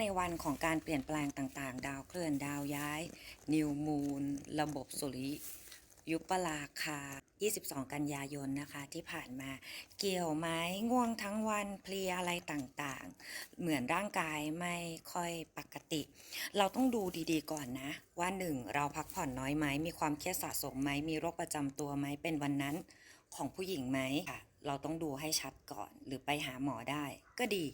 ในวันของการเปลี่ยนแปลงต่างๆ ดาวเคลื่อนดาวย้าย นิวมูนระบบสุริยุปราคา 22 กันยายนนะคะที่ผ่านมา เกี่ยวไหมง่วงทั้งวันเพลียอะไรต่างๆ เหมือนร่างกายไม่ค่อยปกติ เราต้องดูดีๆก่อนนะ ว่าหนึ่งเราพักผ่อนน้อยไหม มีความเครียดสะสมไหม มีโรคประจำตัวไหม เป็นวันนั้นของผู้หญิงไหม เราต้องดูให้ชัดก่อน หรือไปหาหมอได้ ก็ดี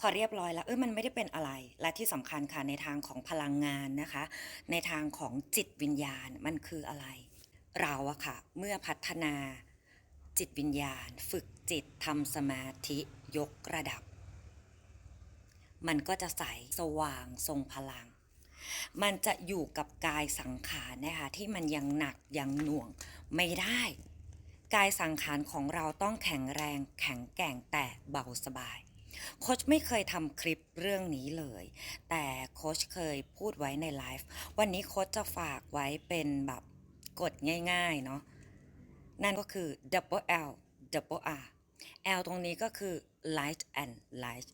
พอเรียบร้อยแล้วเออมันไม่ได้เป็นอะไร และที่สำคัญค่ะในทางของพลังงานนะคะ ในทางของจิตวิญญาณมันคืออะไร เราอะค่ะ เมื่อพัฒนาจิตวิญญาณ ฝึกจิตทำสมาธิยกระดับ มันก็จะใสสว่างทรงพลัง มันจะอยู่กับกายสังขารนะคะที่มันยังหนักยังหน่วงไม่ได้ กายสังขารของเราต้องแข็งแรงแข็งแกร่งแต่เบาสบาย โค้ชไม่เคยทำคลิปเรื่องนี้เลย แต่โค้ชเคยพูดไว้ในไลฟ์วันนี้โค้ชจะฝากไว้เป็นแบบกฎง่ายๆเนาะนั่นก็คือ double L double R L ตรงนี้ก็คือ light and light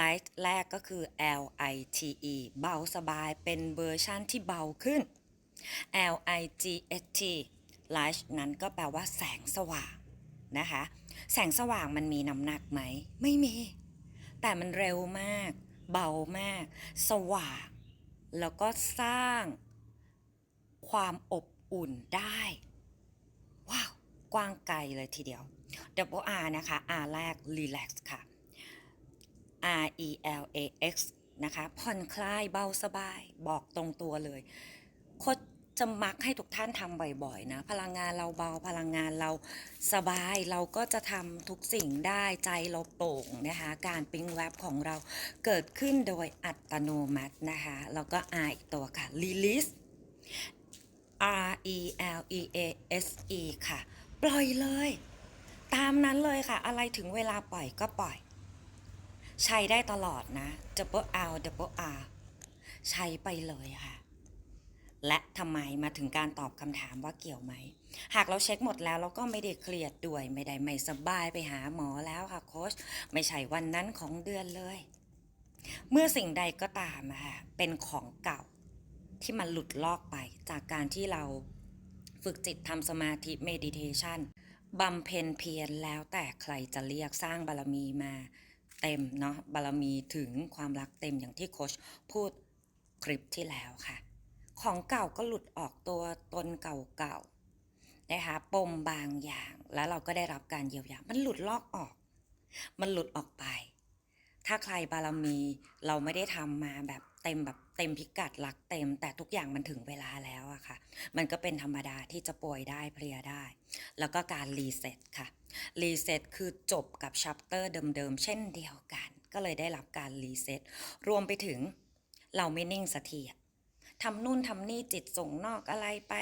light แรกก็คือ L I T E เบาสบายเป็นเวอร์ชั่นที่เบาขึ้น L I G H T light นั้นก็แปลว่าแสงสว่าง นะคะ แสงสว่างมันมีน้ำหนักไหม ไม่มี แต่มันเร็วมาก เบามาก สว่าง แล้วก็สร้างความอบอุ่นได้ ว้าว กว้างไกลเลยทีเดียว Double R นะคะ R แรก relax ค่ะ R E L A X นะคะ ผ่อนคลายเบาสบาย บอกตรงตัวเลย โคช จะมักให้ทุกท่านทำบ่อยๆนะพลังงานเราเบาพลังงานเราสบายเราก็จะทำทุกสิ่งได้ใจเราโปร่งนะคะการปิ้งแวบของเราเกิดขึ้นโดยอัตโนมัตินะคะแล้วก็ R อีกตัวค่ะ release R E L E A S E ค่ะ ปล่อยเลย ตามนั้นเลยค่ะ อะไรถึงเวลาปล่อยก็ปล่อย ใช้ได้ตลอดนะ double L double R ใช้ไปเลยค่ะ และทำไมมาถึงการตอบคำถามว่าเกี่ยวไหม หากเราเช็คหมดแล้วเราก็ไม่ได้เครียดด้วย ไม่ได้ไม่สบายไปหาหมอแล้วค่ะโค้ชไม่ใช่วันนั้นของเดือนเลย เมื่อสิ่งใดก็ตามค่ะเป็นของเก่าที่มันหลุดลอกไปจากการที่เราฝึกจิตทำสมาธิเมดิเทชันบำเพ็ญเพียรแล้วแต่ใครจะเรียกสร้างบารมีมาเต็มเนาะบารมีถึงความรักเต็มอย่างที่โค้ชพูดคลิปที่แล้วค่ะ ของเก่าก็หลุดออกตัวตนเก่าๆนะคะปมบางอย่าง แล้วเราก็ได้รับการเยียวยา มันหลุดลอกออก มันหลุดออกไป ถ้าใครบารมีเราไม่ได้ทำมาแบบเต็มแบบเต็มพิกัดหลักเต็ม แต่ทุกอย่างมันถึงเวลาแล้วอะค่ะ มันก็เป็นธรรมดาที่จะป่วยได้เพลียได้ แล้วก็การรีเซ็ตค่ะ รีเซ็ตคือจบกับชัปเตอร์เดิมๆ เช่นเดียวกัน ก็เลยได้รับการรีเซ็ตรวมไปถึงเราไม่นิ่งสักทีอะ ทำนู่นทำนี่จิตส่งนอกอะไรไป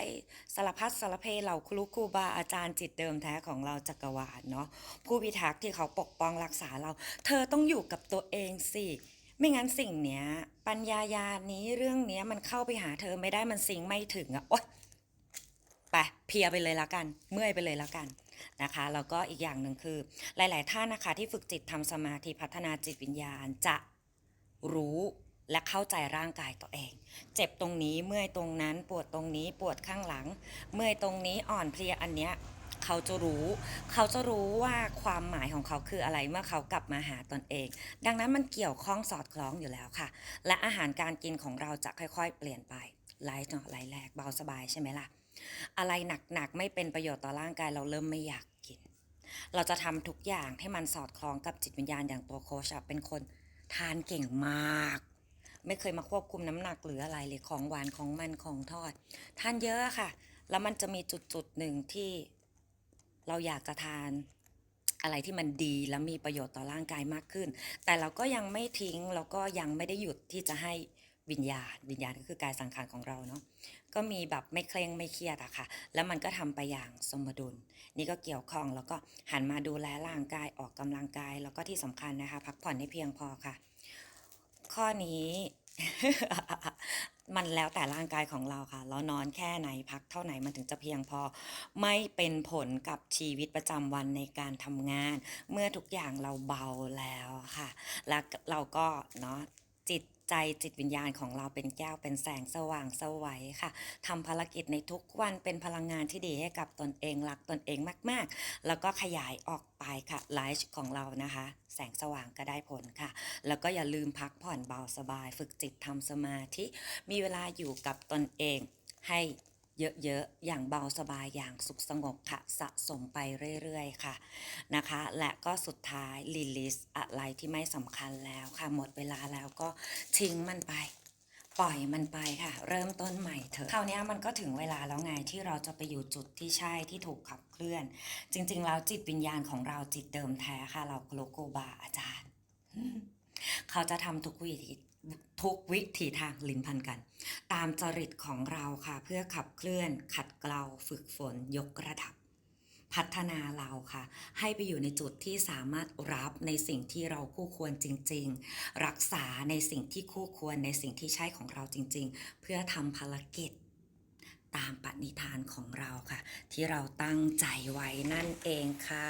สารพัดสารเพเหล่าครูครูบาอาจารย์จิตเดิมแท้ของเราจักรวาลเนาะผู้พิทักษ์ที่เขาปกป้องรักษาเรา เธอต้องอยู่กับตัวเองสิไม่งั้นสิ่งเนี้ย ปัญญายานี้เรื่องเนี้ยมันเข้าไปหาเธอไม่ได้มันสิงไม่ถึงอะโอ๊ยไปเพียไปเลยละกัน เมื่อยไปเลยละกันนะคะแล้วก็อีกอย่างหนึ่งคือ หลาย ๆ ท่านนะคะที่ฝึกจิตทำสมาธิพัฒนาจิตวิญญาณจะรู้ และเข้าใจร่างกายตัวเอง เจ็บตรงนี้เมื่อยตรงนั้นปวดตรงนี้ปวดข้างหลัง เมื่อยตรงนี้อ่อนเพลียอันเนี้ยเขาจะรู้ เขาจะรู้ว่าความหมายของเขาคืออะไรเมื่อเขากลับมาหาตนเอง ดังนั้นมันเกี่ยวข้องสอดคล้องอยู่แล้วค่ะ และอาหารการกินของเราจะค่อยๆ เปลี่ยนไปไลท์เนาะไลท์แรกเบาสบายใช่ไหมล่ะ อะไรหนักๆไม่เป็นประโยชน์ต่อร่างกายเราเริ่มไม่อยากกิน เราจะทำทุกอย่างให้มันสอดคล้องกับจิตวิญญาณอย่างตัวโคชเป็นคนทานเก่งมาก ไม่เคยมาควบคุมน้ำหนักหรืออะไรเลยของหวานของมันของทอด ทานเยอะค่ะ แล้วมันจะมีจุดจุดหนึ่งที่เราอยากจะทานอะไรที่มันดีและมีประโยชน์ต่อร่างกายมากขึ้น แต่เราก็ยังไม่ทิ้งแล้วก็ยังไม่ได้หยุดที่จะให้วิญญาณ วิญญาณก็คือกายสังขารของเราเนาะก็มีแบบไม่เคร่งไม่เครียดอะค่ะ แล้วมันก็ทำไปอย่างสมดุล นี่ก็เกี่ยวข้องแล้วก็หันมาดูแลร่างกายออกกำลังกาย แล้วก็ที่สำคัญนะคะ พักผ่อนให้เพียงพอค่ะ ข้อนี้ มันแล้วแต่ร่างกายของเราค่ะ เรานอนแค่ไหนพักเท่าไหนมันถึงจะเพียงพอ ไม่เป็นผลกับชีวิตประจำวันในการทำงาน เมื่อทุกอย่างเราเบาแล้วค่ะ แล้วเราก็เนาะจิต ใจจิตวิญญาณของเราเป็นแก้วเป็นแสงสว่างสวัยค่ะทำภารกิจในทุกวันเป็นพลังงานที่ดีให้กับตนเองรักตนเองมาก ๆ แล้วก็ขยายออกไปค่ะไลฟ์ของเรานะคะ แสงสว่างก็ได้ผลค่ะ แล้วก็อย่าลืมพักผ่อนเบาสบาย ฝึกจิตทำสมาธิ มีเวลาอยู่กับตนเองให้ เยอะๆ อย่างเบาสบายอย่างสุขสงบค่ะ สะสมไปเรื่อยๆ ค่ะนะคะ และก็สุดท้ายรีลิสอะไรที่ไม่สำคัญแล้วค่ะ หมดเวลาแล้วก็ทิ้งมันไปปล่อยมันไปค่ะ เริ่มต้นใหม่เถอะคราวนี้มันก็ถึงเวลาแล้วไงที่เราจะไปอยู่จุดที่ใช่ที่ถูกขับเคลื่อน จริง ๆ แล้วจิตวิญญาณของเราจิตเดิมแท้ค่ะ เราโลโกบาอาจารย์ เขาจะทำทุกวิธี ทุกวิถีทางลิ้นพันกัน ตามจริตของเราค่ะ เพื่อขับเคลื่อน ขัดเกลาฝึกฝนยกระดับ พัฒนาเราค่ะ ให้ไปอยู่ในจุดที่สามารถรับในสิ่งที่เราคู่ควรจริง ๆ รักษาในสิ่งที่คู่ควรในสิ่งที่ใช่ของเราจริง ๆ เพื่อทำภารกิจตามปณิธานของเราค่ะ ที่เราตั้งใจไว้นั่นเองค่ะ